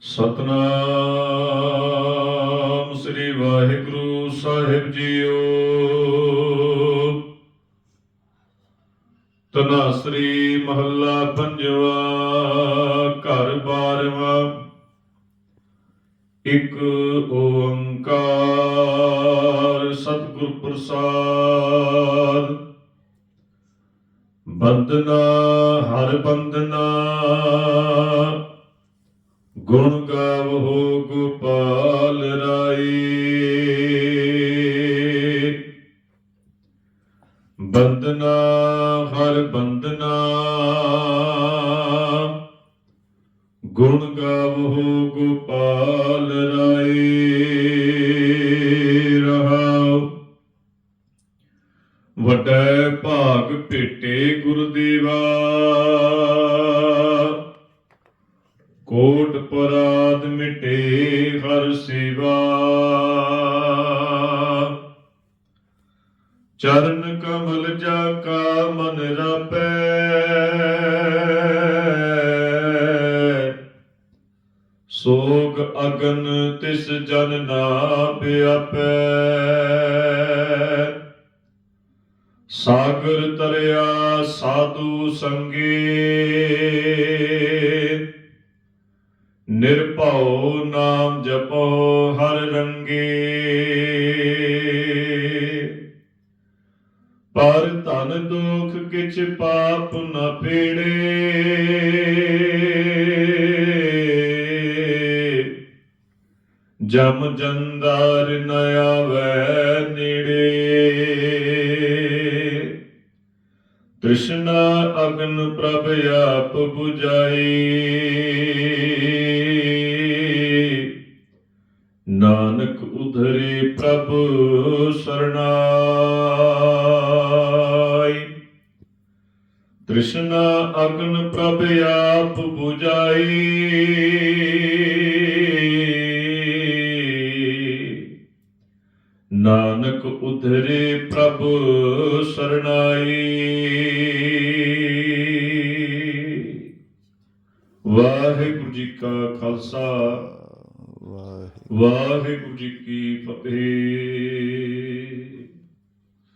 ਸਤਨਾਮ ਸ੍ਰੀ ਵਾਹਿਗੁਰੂ ਸਾਹਿਬ ਜੀਓ। ਤਨਾਸਰੀ ਮਹੱਲਾ ਪੰਜਵਾ ਘਰ ਬਾਰਵਾ। ਇੱਕ ਓੰਕਾਰ ਸਤਿਗੁਰ ਪ੍ਰਸਾਦ। ਬੰਦਨਾ ਹਰ ਬੰਦਨਾ। ਗੁਣ ਗਾਵੋ ਗੋਪਾਲ ਰਾਏ। ਬੰਦਨਾ ਹਰ ਬੰਦਨਾ। ਗੁਣ ਗਾਵੋ ਗੋਪਾਲ ਰਾਏ। ਵੱਡਾ ਭਾਗ ਭੇਟੇ ਗੁਰਦੇਵਾ। ਕੋਟ ਪਰਾਦ ਮਿਟੇ ਹਰ ਸੇਵਾ। ਚਰਨ ਕਮਲ ਜਾ ਕਾ ਮਨ ਰਪੈ। ਸੋਗ ਅਗਨ ਤਿਸ ਜਨ ਨਾ ਪਿਆਪੈ ਸਾਗਰ ਤਰਿਆ ਸਾਧੂ ਸੰਗੇ ਨਿਰਭਉ ਨਾਮ ਜਪੋ ਹਰ ਰੰਗੇ। ਪਰ ਧਨ ਦੁਖ ਕਿਛ ਪਾਪ ਨ ਪੀੜੇ। ਜਮ ਜੰਦਾਰ ਨ ਆਵੈ ਨੇੜੇ। ਤ੍ਰਿਸ਼ਨਾ ਅਗਨ ਪ੍ਰਭ ਆਪ 부ਝਾਈ। ਨਾਨਕ ਉਧਰੇ ਪ੍ਰਭ ਸਰਣਾਈ। ਤ੍ਰਿਸ਼ਨਾ ਅਗਨ ਪ੍ਰਭ ਆਪ 부ਝਾਈ। ਨਾਨਕ ਉਧਰੇ ਪ੍ਰਭ ਸਰਣਾਈ। ਵਾਹਿਗੁਰੂ ਜੀ ਕਾ ਖਾਲਸਾ। ਵਾਹਿਗੁਰੂ। ਜੀ ਕੀ ਫਤਿਹ।